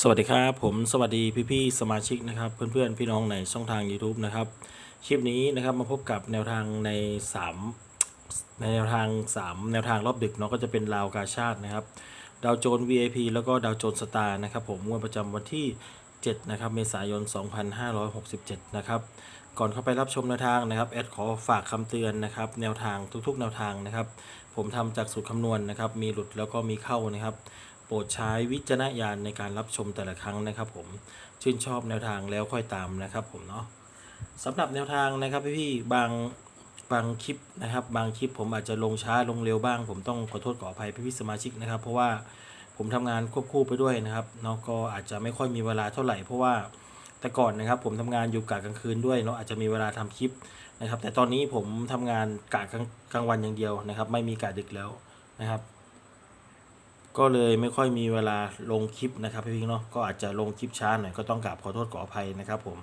สวัสดีครับผมสวัสดีพี่ๆสมาชิกนะครับ เพื่อนๆพี่น้องในช่องทาง YouTube นะครับคลิปนี้นะครับมาพบกับแนวทางใน3ในแนวทาง 3 แนวทางรอบดึกเนาะก็จะเป็นลาวกาชาตินะครับดาวโจน VIP แล้วก็ดาวโจนสตาร์นะครับผมงวดประจำวันที่7นะครับเมษายน 2567 นะครับก่อนเข้าไปรับชมแนวทางนะครับแอดขอฝากคำเตือนนะครับแนวทางทุกๆ แนวทางนะครับผมทำจากสูตรคำนวณนะครับมีหลุดแล้วก็มีเข้านะครับ โปรดใช้วิจารณญาณในการรับชมแต่ละครั้งนะครับ ผมชื่นชอบแนวทางแล้วค่อยตามนะครับผมเนาะสำหรับแนวทางนะครับพี่ๆบางบางคลิปนะครับ บางคลิปผมอาจจะลงช้าลงเร็วบ้าง ผมต้องขอโทษขออภัยพี่ๆสมาชิกนะครับ เพราะว่าผมทำงานควบคู่ไปด้วยนะครับเนาะก็อาจจะไม่ค่อยมีเวลาเท่าไหร่เพราะว่าแต่ก่อนนะครับ ผมทำงานอยู่กะกลางคืนด้วยเนาะอาจจะมีเวลาทำคลิปนะครับ แต่ตอนนี้ผมทำงานกะกลางกลางวันอย่างเดียวนะครับ ไม่มีกะดึกแล้วนะครับ ก็เลยไม่ค่อยมีเวลาลงคลิปนะครับพี่ๆเนาะก็อาจจะลงคลิปช้าหน่อยก็ต้องกราบขอโทษขออภัยนะครับผม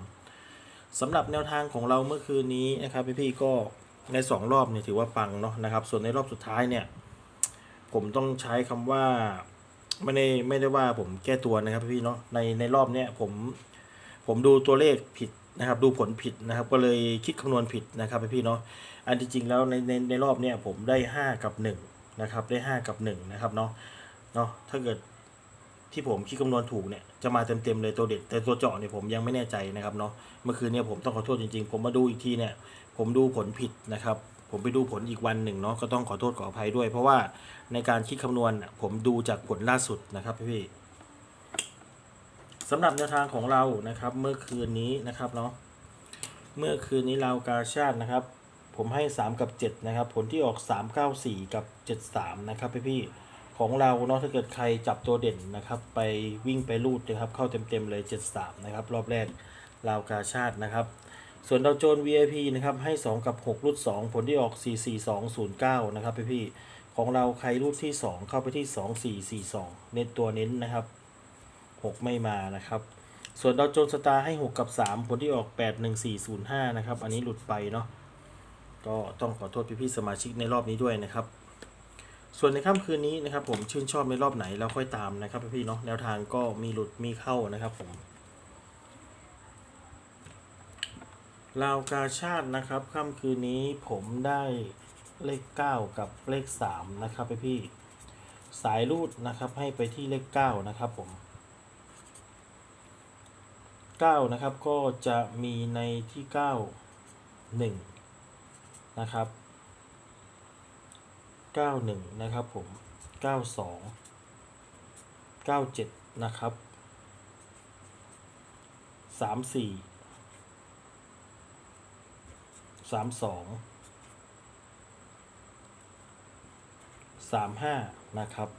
สำหรับแนวทางของเราเมื่อคืนนี้นะครับพี่ๆก็ในสองรอบเนี่ยถือว่าปังเนาะนะครับส่วนในรอบสุดท้ายเนี่ยผมต้องใช้คำว่าไม่ได้ไม่ได้ว่าผมแก้ตัวนะครับพี่ๆเนาะในในรอบเนี้ยผมผมดูตัวเลขผิดนะครับดูผลผิดนะครับก็เลยคิดคำนวณผิดนะครับพี่ๆเนาะอันที่จริงแล้วในในในรอบเนี้ยผมได้ 5 กับ1นะครับได้ 5 กับ1นะครับเนาะ เนาะถ้าเกิดที่ผมคิดคำนวณถูกเนี่ยจะมาเต็มๆเลยตัวเด็ดแต่ตัวเจาะเนี่ยผมยังไม่แน่ใจนะครับเนาะเมื่อคืนเนี่ยผมต้องขอโทษจริงๆ ผมมาดูอีกทีเนี่ยผมดูผลผิดนะครับ ผมไปดูผลอีกวันหนึ่งเนาะก็ต้องขอโทษขออภัยด้วย เพราะว่าในการคิดคำนวณผมดูจากผลล่าสุดนะครับพี่ๆสำหรับแนวทางของเรานะครับเมื่อคืนนี้นะครับเนาะเมื่อคืนนี้เรากาชาตินะครับ ผมให้ 3 กับ 7 นะครับ ผลที่ออก 3 9 4 กับ 73 นะครับพี่ๆ ของเราเนาะถ้าเกิดใครจับตัวเด่นนะครับ ไปวิ่งไปรูดนะครับ เข้าเต็มๆเลย 73 นะครับ รอบแรกลาวกาชาตินะครับ ส่วนดาวโจน VIP นะครับ ให้ 2 กับ 6 รูด 2 ผลที่ออก 44209 นะครับพี่ๆของเราใครรูดที่ 2 เข้าไปที่ 2442 เน้นตัวเน้นนะครับ 6 ไม่มานะครับ ส่วนดาวโจนสตาร์ให้ 6 กับ 3 ผลที่ออก 81405 นะครับ อันนี้หลุดไปเนาะก็ต้องขอโทษพี่ๆสมาชิกในรอบนี้ด้วยนะครับ ส่วนในค่ำคืนนี้นะครับผมชื่นชอบในรอบไหนแล้วค่อยตามนะครับพี่ๆเนาะแนวทางก็มีหลุดมีเข้านะครับผมลาวกาชาตินะครับค่ำคืนนี้ผมได้เลข 9 กับเลข 3 นะครับพี่สายรูดนะครับให้ไปที่เลข 9 นะครับผม 9 นะครับก็จะมีในที่ 9 1 นะครับ 91 นะครับผม 92 97 นะครับ 34 32 35 นะครับ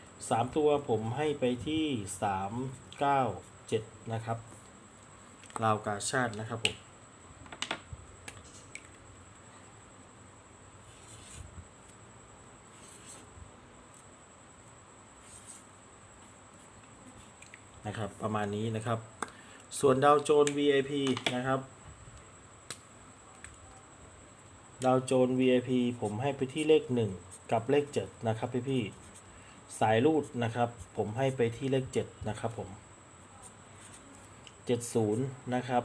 3 ตัวผมให้ไปที่ 397 นะครับลาวกาชาตินะครับผม นะครับ ประมาณนี้นะครับ ส่วนดาวโจน VIP นะครับ ดาวโจน VIP ผมให้ไปที่เลข 1 กับเลข 7 นะครับพี่พี่สายรูดนะครับ ผมให้ไปที่เลข 7 นะครับผม 70 นะครับ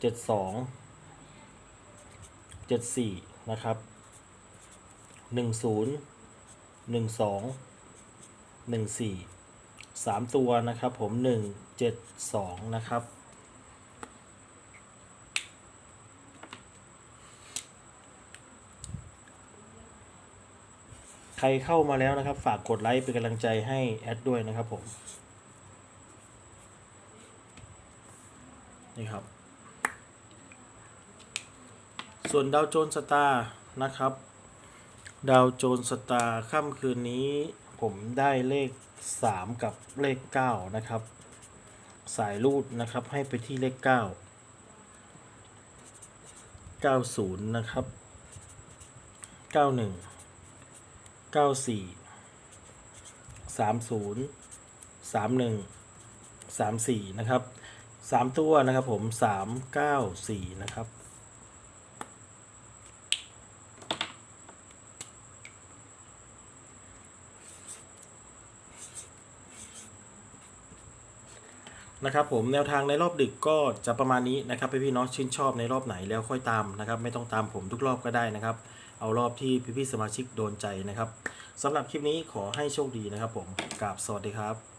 72 74 นะครับ 10 12 14 สามตัวนะครับผมหนึ่งเจ็ดสองนะครับใครเข้ามาแล้วนะครับ ฝากกดไลค์เป็นกำลังใจให้แอดด้วยนะครับผม นี่ครับ ส่วนดาวโจนสตาร์นะครับ ดาวโจนสตาร์ค่ำคืนนี้ ผมได้เลข 3 กับเลข 9 นะครับ สายรูดนะครับให้ไปที่เลข 9 90 นะครับ 91 94 30 31 34 นะครับ 3 ตัวนะครับผม 394 นะครับ นะครับผมแนวทางในรอบดึกก็จะประมาณนี้นะครับพี่พี่นาะชื่นชอบในรอบไหนแล้วค่อยตามนะครับ ไม่ต้องตามผมทุกรอบก็ได้นะครับ เอารอบที่พี่พี่สมาชิกโดนใจนะครับสำหรับคลิปนี้ขอให้โชคดีนะครับ ผมกราบสวัสดีครับ